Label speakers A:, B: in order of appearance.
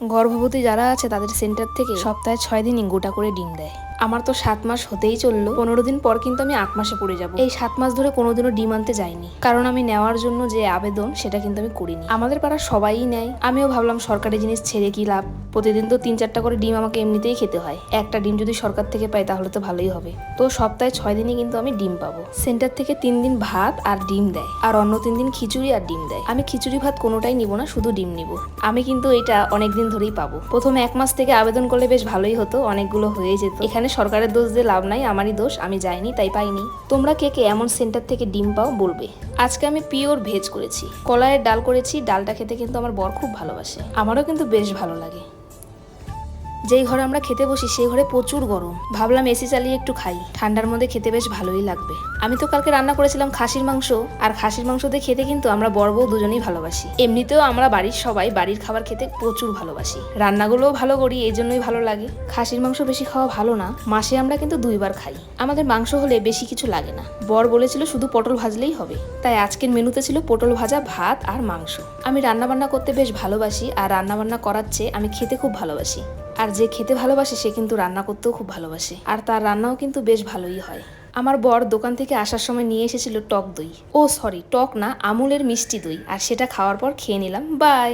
A: গর্ভবতী যারা আছে তাদের সেন্টার থেকে সপ্তাহে ছয় দিনই গোটা করে ডিম দেয়। আমার তো সাত মাস হতেই চলল। পনেরো দিন পর কিন্তু আমি আট মাসে পড়ে যাব। এই সাত মাস ধরে কোনোদিনও ডিম আনতে যাইনি। কারণ আমি নেওয়ার জন্য যে আবেদন, সেটা কিন্তু আমি করিনি। আমাদের পাড়া সবাই নেয়। আমিও ভাবলাম সরকারি জিনিস ছেড়ে কি লাভ? প্রতিদিন তো তিন চারটা করে ডিম আমাকে এমনিতেই খেতে হয়। একটা ডিম যদি সরকার থেকে পাই তাহলে তো ভালোই হবে। তো সপ্তাহে ছয় দিনই কিন্তু আমি ডিম পাবো। সেন্টার থেকে তিন দিন ভাত আর ডিম দেয়। আর অন্য তিন দিন খিচুড়ি আর ডিম দেয়। আমি খিচুড়ি ভাত কোনোটাই নিব না, শুধু ডিম নিব। আমি কিন্তু এটা অনেক দিন ধরেই পাবো। প্রথমে এক মাস থেকে আবেদন করলে বেশ ভালোই হতো, অনেকগুলো হয়ে যেত। এখানে সরকারের দোষ দিয়ে লাভ নাই, আমারই দোষ, আমি যাইনি, তাই পাইনি। তোমরা কে কে এমন সেন্টার থেকে ডিম পাও বলবে। আজকে আমি পিওর ভেজ করেছি। কলায়ের ডাল করেছি, ডালটা খেতে কিন্তু আমার বর খুব ভালোবাসে। আমারও কিন্তু বেশ ভালো লাগে। যেই ঘরে আমরা খেতে বসি, সেই ঘরে প্রচুর গরম। ভাবলাম এসি চালিয়ে একটু খাই। ঠান্ডার মধ্যে খেতে বেশ ভালোই লাগবে। আমি তো কালকে রান্না করেছিলাম খাসির মাংস, আর খাসির মাংস দিয়ে খেতে কিন্তু আমরা বড় বউ দুজনেই ভালোবাসি। এমনিতেও আমরা বাড়ির সবাই বাড়ির খাবার খেতে প্রচুর ভালোবাসি। রান্নাগুলোও ভালো করি এই জন্যই ভালো লাগে। খাসির মাংস বেশি খাওয়া ভালো না। মাসে আমরা কিন্তু দুইবার খাই। আমাদের মাংস হলে বেশি কিছু লাগে না। বর বলেছিল শুধু পটল ভাজলেই হবে। তাই আজকের মেনুতে ছিল পটল ভাজা, ভাত আর মাংস। আমি রান্না বান্না করতে বেশ ভালোবাসি আর রান্না বান্না করার চেয়ে আমি খেতে খুব ভালোবাসি। আর যে খেতে ভালোবাসে সে কিন্তু রান্না করতেও খুব ভালোবাসে। আর তার রান্নাও কিন্তু বেশ ভালোই হয়। আমার বর দোকান থেকে আসার সময় নিয়ে এসেছিল টক দই। ও সরি, টক না, আমুলের মিষ্টি দই। আর সেটা খাওয়ার পর খেয়ে নিলাম। বাই!